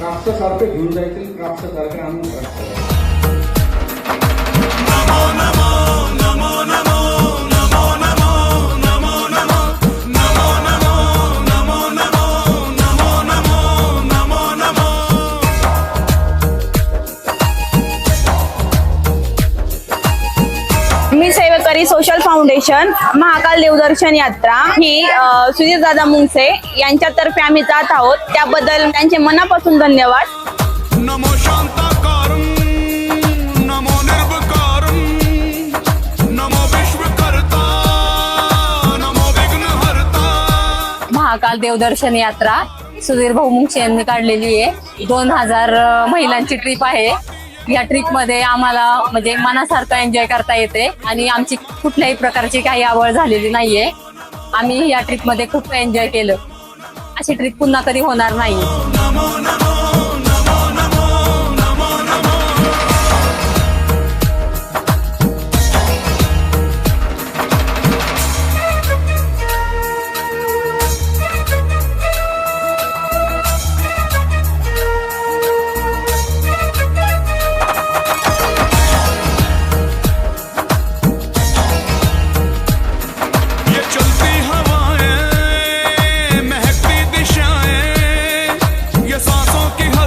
कापसासारखं घेऊन जायचं कापसासारखं आणून रस्त्यावर. सेवेकरी सोशल फाउंडेशन महाकाल देवदर्शन यात्रा ही सुधीर दादा मुंगसे यांच्यातर्फे आम्ही जात आहोत. त्याबद्दल त्यांचे मनापासून धन्यवाद. नमो शान्ताकारं नमो निर्विकारं नमो विश्वकर्ता नमो विघ्नहर्ता. महाकाल देवदर्शन यात्रा सुधीर भाऊ मुंगशे यांनी काढलेली आहे. दोन हजार महिलांची ट्रिप आहे. या ट्रिपमध्ये आम्हाला म्हणजे मनासारखं एन्जॉय करता येते आणि आमची कुठल्याही प्रकारची काही आवड झालेली नाहीये. आम्ही या ट्रिपमध्ये खूप एन्जॉय केलं. अशी ट्रिप पुन्हा कधी होणार नाही.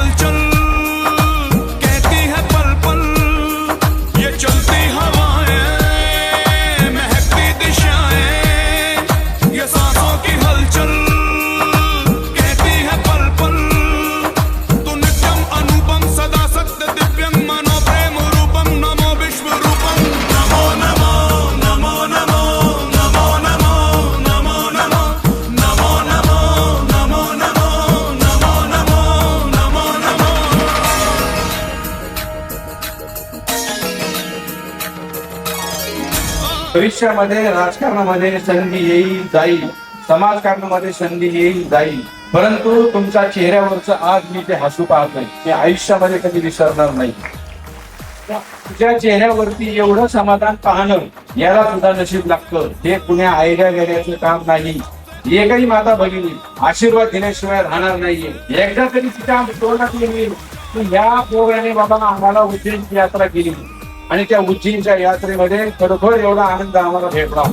colchón. भविष्यामध्ये राजकारणामध्ये संधी येईल जाईल. समाजकारणामध्ये संधी येईल जाईल. परंतु तुमच्या चेहऱ्यावरचं आज मी ते हसू पाहत नाही. ते आयुष्यामध्ये कधी विसरणार नाही. तुझ्या चेहऱ्यावरती एवढं समाधान पाहणं याला सुद्धा नशीब लागतं. हे कुण्या आयड्या गेल्याचं काम नाही. एकही माता भगिनी आशीर्वाद दिल्याशिवाय राहणार नाहीये. एकदा तरी तिच्या तोंडात येईल. ह्या पोराने बाबा आम्हाला उज्जैनची यात्रा केली. आणि त्या उज्जींच्या यात्रेमध्ये खरोखर एवढा आनंद आम्हाला भेटला.